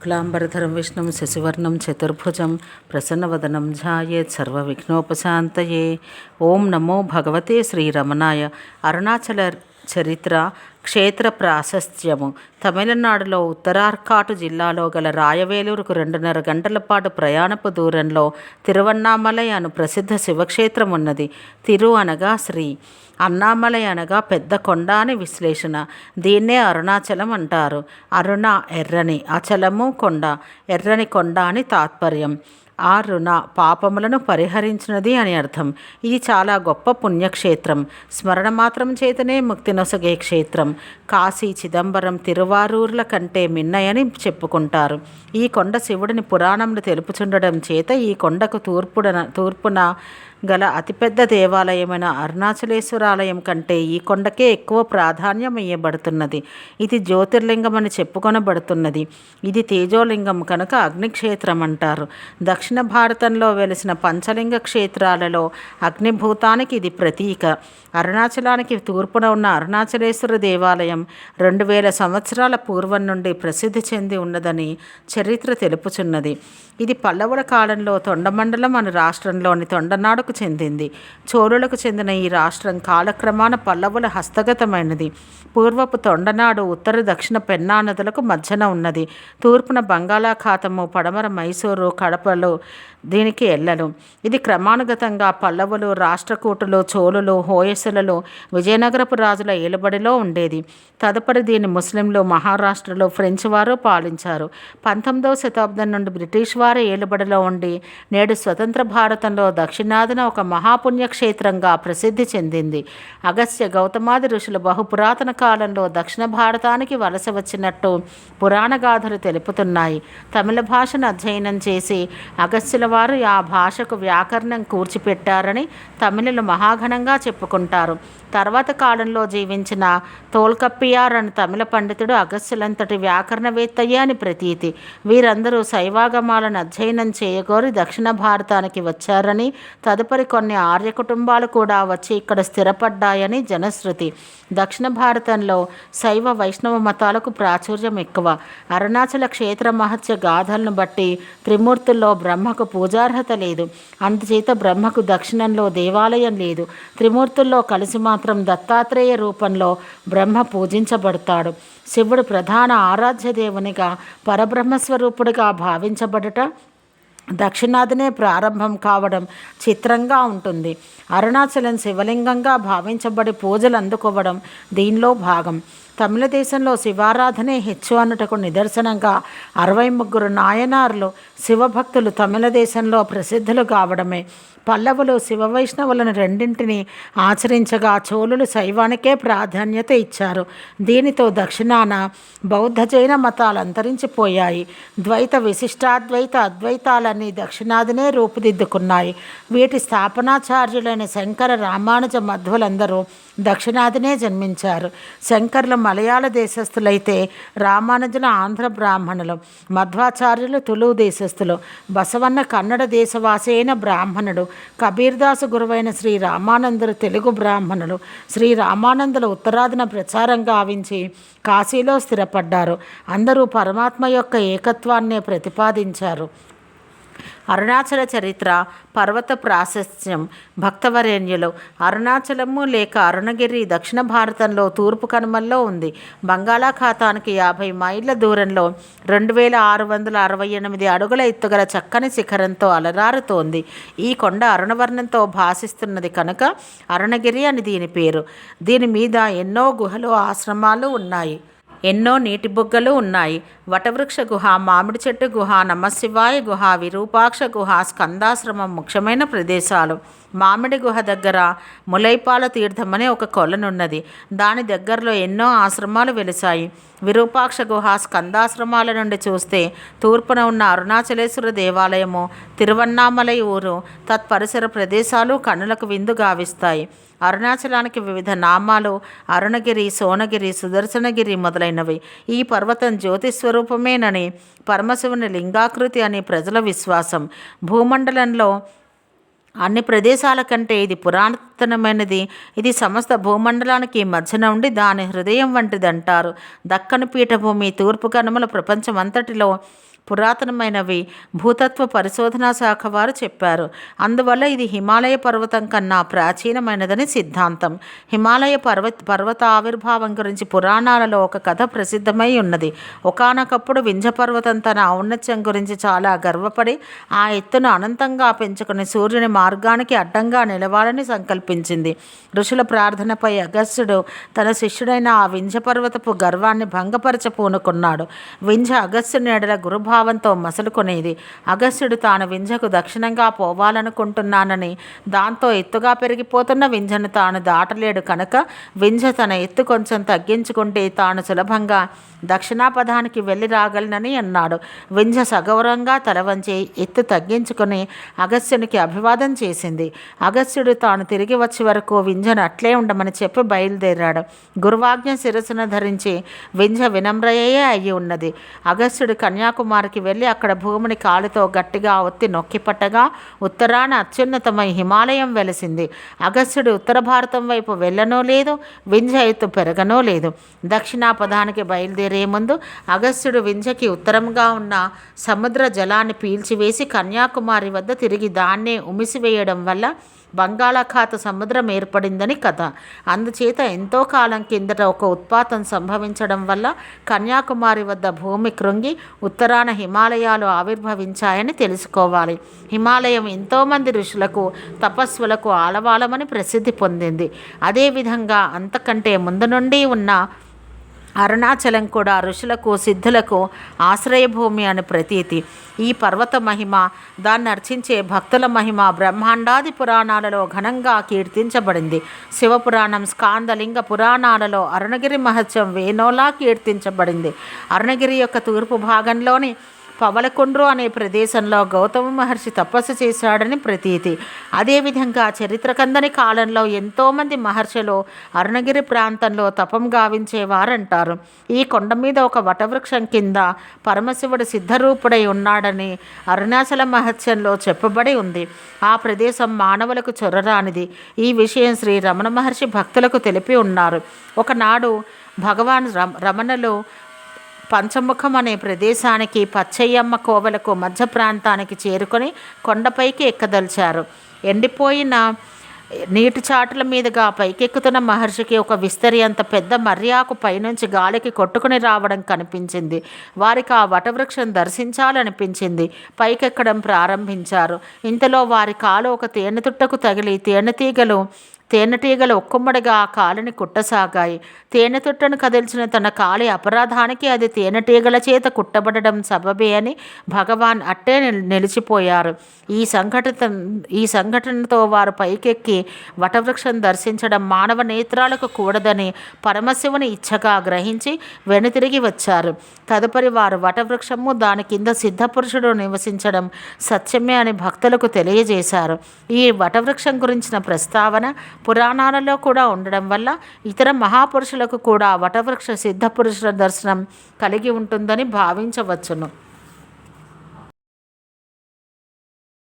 క్లాంబరధరం విష్ణుం శశివర్ణం చతుర్భుజం ప్రసన్నవదనం ఝాయేత్ సర్వవిఘ్నోపశాంతయే ఓం నమో భగవతే శ్రీరమణాయ అరుణాచల చరిత్ర క్షేత్ర ప్రాశస్త్యము తమిళనాడులో ఉత్తరార్కాటు జిల్లాలో గల రాయవేలూరుకు రెండున్నర గంటల పాటు ప్రయాణపు దూరంలో తిరువన్నామలై అను ప్రసిద్ధ శివక్షేత్రం ఉన్నది తిరు అనగా శ్రీ అన్నామలై అనగా పెద్ద కొండ అని విశ్లేషణ. దీన్నే అరుణాచలం అంటారు. అరుణ ఎర్రని అచలము కొండ. ఎర్రని కొండ అని తాత్పర్యం. ఆ రుణ పాపములను పరిహరించినది అని అర్థం. ఇది చాలా గొప్ప పుణ్యక్షేత్రం. స్మరణ మాత్రం చేతనే ముక్తి నొసగే క్షేత్రం. కాశీ చిదంబరం తిరువారూర్ల కంటే మిన్నయని చెప్పుకుంటారు. ఈ కొండ శివుడిని పురాణంలో తెలుపుచుండడం చేత ఈ కొండకు తూర్పుడన తూర్పున గల అతిపెద్ద దేవాలయమైన అరుణాచలేశ్వర అరుణాచలేశ్వరాలయం కంటే ఈ కొండకే ఎక్కువ ప్రాధాన్యం ఇవ్వబడుతున్నది ఇది జ్యోతిర్లింగం అని చెప్పుకొనబడుతున్నది. ఇది తేజోలింగం కనుక అగ్నిక్షేత్రం అంటారు. దక్షిణ భారతంలో వెలిసిన పంచలింగ క్షేత్రాలలో అగ్నిభూతానికి ఇది ప్రతీక. అరుణాచలానికి తూర్పున ఉన్న అరుణాచలేశ్వర దేవాలయం రెండు వేల సంవత్సరాల పూర్వం నుండి ప్రసిద్ధి చెంది ఉన్నదని చరిత్ర తెలుపుచున్నది. ఇది పల్లవుల కాలంలో తొండమండలం అనే రాష్ట్రంలోని తొండనాడుకు చెందింది. చోళులకు చెందిన ఈ రాష్ట్రం కాలక్రమాన పల్లవుల హస్తగతమైనది. పూర్వపు తొండనాడు ఉత్తర దక్షిణ పెన్నా నదులకు మధ్యన ఉన్నది. తూర్పున బంగాళాఖాతము పడమర మైసూరు కడపలు దీనికి ఎల్లలు. ఇది క్రమానుగతంగా పల్లవులు రాష్ట్రకూటులు చోళులు హోయసులలో విజయనగరపు రాజుల ఏలుబడిలో ఉండేది. తదుపరి దీన్ని ముస్లింలు మహారాష్ట్రలో ఫ్రెంచ్ వారు పాలించారు. పంతొమ్మిదవ శతాబ్దం నుండి బ్రిటిష్ వారి ఏలుబడిలో ఉండి నేడు స్వతంత్ర భారతంలో దక్షిణాదిన ఒక మహాపుణ్యక్షేత్రంగా ప్రసిద్ధి చెందింది. అగస్త్య గౌతమాది ఋషులు బహు పురాతన కాలంలో దక్షిణ భారతానికి వలస వచ్చినట్టు పురాణగాథలు తెలుపుతున్నాయి. తమిళ భాషను అధ్యయనం చేసి అగస్త్యుల వారు ఆ భాషకు వ్యాకరణం కూర్చిపెట్టారని తమిళులు మహాఘనంగా చెప్పుకుంటారు. తర్వాత కాలంలో జీవించిన తోల్కప్పియార్ అని తమిళ పండితుడు అగస్త్యులంతటి వ్యాకరణవేత్తయ్యే అని ప్రతీతి. వీరందరూ శైవాగమాలను అధ్యయనం చేయగోరి దక్షిణ భారతానికి వచ్చారని తదుపరి కొన్ని ఆర్య కుటుంబాలు కూడా వచ్చి ఇక్కడ స్థిరపడ్డాయని జనశ్రుతి. దక్షిణ భారతంలో శైవ వైష్ణవ మతాలకు ప్రాచుర్యం ఎక్కువ. అరుణాచల క్షేత్ర మహత్య గాథలను బట్టి త్రిమూర్తుల్లో బ్రహ్మకు పూజార్హత లేదు. అందుచేత బ్రహ్మకు దక్షిణంలో దేవాలయం లేదు. త్రిమూర్తుల్లో కలిసి మాత్రం దత్తాత్రేయ రూపంలో బ్రహ్మ పూజించబడతాడు. శివుడు ప్రధాన ఆరాధ్య దేవునిగా పరబ్రహ్మస్వరూపుడిగా భావించబడట దక్షిణాదినే ప్రారంభం కావడం చిత్రంగా ఉంటుంది. అరుణాచలం శివలింగంగా భావించబడి పూజలు అందుకోవడం దీనిలో భాగం. తమిళ దేశంలో శివారాధనే హెచ్చు అన్నటకు నిదర్శనంగా అరవై ముగ్గురు నాయనార్లు శివభక్తులు తమిళ దేశంలో ప్రసిద్ధులు కావడమే. పల్లవులు శివ వైష్ణవులను రెండింటిని ఆచరించగా చోళులు శైవానికే ప్రాధాన్యత ఇచ్చారు. దీనితో దక్షిణాన బౌద్ధ జైన మతాలు అంతరించిపోయాయి. ద్వైత విశిష్టాద్వైత అద్వైతాలన్నీ దక్షిణాదినే రూపుదిద్దుకున్నాయి. వీటి స్థాపనాచార్యులైన శంకర రామానుజ మధ్వులందరూ దక్షిణాదినే జన్మించారు. శంకర్లు మలయాళ దేశస్థులైతే రామానుజుల ఆంధ్ర బ్రాహ్మణులు మధ్వాచార్యులు తులువు దేశస్థులు బసవన్న కన్నడ దేశవాసైన బ్రాహ్మణుడు కబీర్దాసు గురువైన శ్రీ రామానందులు తెలుగు బ్రాహ్మణులు శ్రీ రామానందుల ఉత్తరాదిన ప్రచారం గావించి కాశీలో స్థిరపడ్డారు. అందరూ పరమాత్మ యొక్క ఏకత్వాన్నే ప్రతిపాదించారు. అరుణాచల చరిత్ర పర్వత ప్రాశస్త్యం భక్తవరేణ్యులు. అరుణాచలము లేక అరుణగిరి దక్షిణ భారతంలో తూర్పు కనుమల్లో ఉంది. బంగాళాఖాతానికి యాభై మైళ్ళ దూరంలో రెండు వేల ఆరు వందల అరవై ఎనిమిది అడుగుల ఎత్తుగల చక్కని శిఖరంతో అలరారుతోంది. ఈ కొండ అరుణవర్ణంతో భాసిస్తున్నది కనుక అరుణగిరి అని దీని పేరు. దీని మీద ఎన్నో గుహలు ఆశ్రమాలు ఉన్నాయి. ఎన్నో నీటి బుగ్గలు ఉన్నాయి. వటవృక్ష గుహ మామిడి చెట్టు గుహ నమశివాయ గుహ విరూపాక్ష గుహ స్కందాశ్రమం ముఖ్యమైన ప్రదేశాలు. మామిడి గుహ దగ్గర ములైపాల తీర్థం అనే ఒక కొలనున్నది. దాని దగ్గరలో ఎన్నో ఆశ్రమాలు వెలిశాయి. విరూపాక్ష గుహ స్కందాశ్రమాల నుండి చూస్తే తూర్పున ఉన్న అరుణాచలేశ్వర దేవాలయము తిరువన్నామలై ఊరు తత్పరిసర ప్రదేశాలు కన్నులకు విందు గావిస్తాయి. అరుణాచలానికి వివిధ నామాలు అరుణగిరి సోనగిరి సుదర్శనగిరి మొదలైనవి. ఈ పర్వతం జ్యోతిస్వరూపమేనని పరమశివుని లింగాకృతి అని ప్రజల విశ్వాసం. భూమండలంలో అన్ని ప్రదేశాల కంటే ఇది పురాతనమైనది. ఇది సమస్త భూమండలానికి మధ్యన ఉండి దాని హృదయం వంటిది అంటారు దక్కను పీఠభూమి తూర్పు కనుమల ప్రపంచమంతటిలో పురాతనమైనవి. భూతత్వ పరిశోధనా శాఖ వారు చెప్పారు. అందువల్ల ఇది హిమాలయ పర్వతం కన్నా ప్రాచీనమైనదని సిద్ధాంతం. హిమాలయ పర్వత పర్వత ఆవిర్భావం గురించి పురాణాలలో ఒక కథ ప్రసిద్ధమై ఉన్నది. ఒకనొకప్పుడు వింజ పర్వతం తన ఔన్నత్యం గురించి చాలా గర్వపడి ఆ ఎత్తును అనంతంగా పెంచుకుని సూర్యుని మార్గానికి అడ్డంగా నిలవాలని సంకల్పించింది. ఋషుల ప్రార్థనపై అగస్త్యుడు తన శిష్యుడైన ఆ వింజ పర్వతపు గర్వాన్ని భంగపరచ పూనుకున్నాడు. వింజ అగస్త్యుని ఎడల భావంతో మసలుకొనేది. అగస్త్యుడు తాను వింజకు దక్షిణంగా పోవాలనుకుంటున్నానని దాంతో ఎత్తుగా పెరిగిపోతున్న వింజను తాను దాటలేడు కనుక వింజ తన ఎత్తు కొంచెం తగ్గించుకుంటే తాను సులభంగా దక్షిణాపథానికి వెళ్ళి రాగలనని అన్నాడు. వింజ సగౌరవంగా తల వంచి ఎత్తు తగ్గించుకుని అగస్త్యునికి అభివాదం చేసింది. అగస్త్యుడు తాను తిరిగి వచ్చే వరకు వింజను అట్లే ఉండమని చెప్పి బయలుదేరాడు. గురువాజ్ఞ శిరస్సును ధరించి వింజ వినమ్రయే అయి ఉన్నది. అగస్త్యుడు కన్యాకుమారికి వెళ్ళి అక్కడ భూమిని కాలుతో గట్టిగా ఒత్తి నొక్కిపట్టగా ఉత్తరాన అత్యున్నతమై హిమాలయం వెలిసింది. అగస్త్యుడు ఉత్తర భారతం వైపు వెళ్ళనో లేదు వింజ ఎత్తు పెరగనో లేదు. దక్షిణాపథానికి బయలుదేరే ముందు అగస్త్యుడు వింజకి ఉత్తరంగా ఉన్న సముద్ర జలాన్ని పీల్చివేసి కన్యాకుమారి వద్ద తిరిగి దాన్నే ఉమిసివేయడం వల్ల బంగాళాఖాత సముద్రం ఏర్పడిందని కథ. అందుచేత ఎంతో కాలం కిందట ఒక ఉత్పాతం సంభవించడం వల్ల కన్యాకుమారి వద్ద భూమి కృంగి ఉత్తరాన హిమాలయాలు ఆవిర్భవించాయని తెలుసుకోవాలి. హిమాలయం ఎంతోమంది ఋషులకు తపస్సులకు ఆలవాలమని ప్రసిద్ధి పొందింది. అదేవిధంగా అంతకంటే ముందు నుండి ఉన్న అరుణాచలం కూడా ఋషులకు సిద్ధులకు ఆశ్రయభూమి అని ప్రతీతి. ఈ పర్వత మహిమ దాన్ని అర్చించే భక్తుల మహిమ బ్రహ్మాండాది పురాణాలలో ఘనంగా కీర్తించబడింది. శివపురాణం స్కాందలింగ పురాణాలలో అరుణగిరి మహత్యం వేనోలా కీర్తించబడింది. అరుణగిరి యొక్క తూర్పు భాగంలోని పవలకొండ్రు అనే ప్రదేశంలో గౌతమ మహర్షి తపస్సు చేశాడని ప్రతీతి. అదేవిధంగా చరిత్రకందని కాలంలో ఎంతోమంది మహర్షులు అరుణగిరి ప్రాంతంలో తపం గావించేవారంటారు. ఈ కొండ మీద ఒక వటవృక్షం కింద పరమశివుడు సిద్ధరూపుడై ఉన్నాడని అరుణాచల మహత్యంలో చెప్పబడి ఉంది. ఆ ప్రదేశం మానవులకు చొరరానిది. ఈ విషయం శ్రీ రమణ మహర్షి భక్తులకు తెలిపి ఉన్నారు. ఒకనాడు భగవాన్ రమ రమణలు పంచముఖం అనే ప్రదేశానికి పచ్చయ్యమ్మ కోవలకు మధ్య ప్రాంతానికి చేరుకొని కొండపైకి ఎక్కదలిచారు. ఎండిపోయిన నీటి చాటుల మీదుగా పైకెక్కుతున్న మహర్షికి ఒక విస్తరి అంత పెద్ద మర్యాకు పైనుంచి గాలికి కొట్టుకుని రావడం కనిపించింది. వారికి ఆ వటవృక్షం దర్శించాలనిపించింది. పైకెక్కడం ప్రారంభించారు. ఇంతలో వారి కాలు ఒక తేనెతుట్టకు తగిలి తేనెతీగలు తేనెటీగలు ఒక్కొమ్మడిగా ఆ కాలిని కుట్టసాగాయి. తేనెతుట్టను కదిల్చిన తన కాలి అపరాధానికి అది తేనెటీగల చేత కుట్టబడడం సబబే అని భగవాన్ అట్టే నిలిచిపోయారు. ఈ సంఘటన ఈ సంఘటనతో వారు పైకెక్కి వటవృక్షం దర్శించడం మానవ నేత్రాలకు కూడదని పరమశివుని ఇచ్చగా గ్రహించి వెనుతిరిగి వచ్చారు. తదుపరి వారు వటవృక్షము దాని కింద సిద్ధపురుషుడు నివసించడం సత్యమే అని భక్తులకు తెలియజేశారు. ఈ వటవృక్షం గురించిన ప్రస్తావన పురాణాలలో కూడా ఉండడం వల్ల ఇతర మహాపురుషులకు కూడా వటవృక్ష సిద్ధపురుషుల దర్శనం కలిగి ఉంటుందని భావించవచ్చును.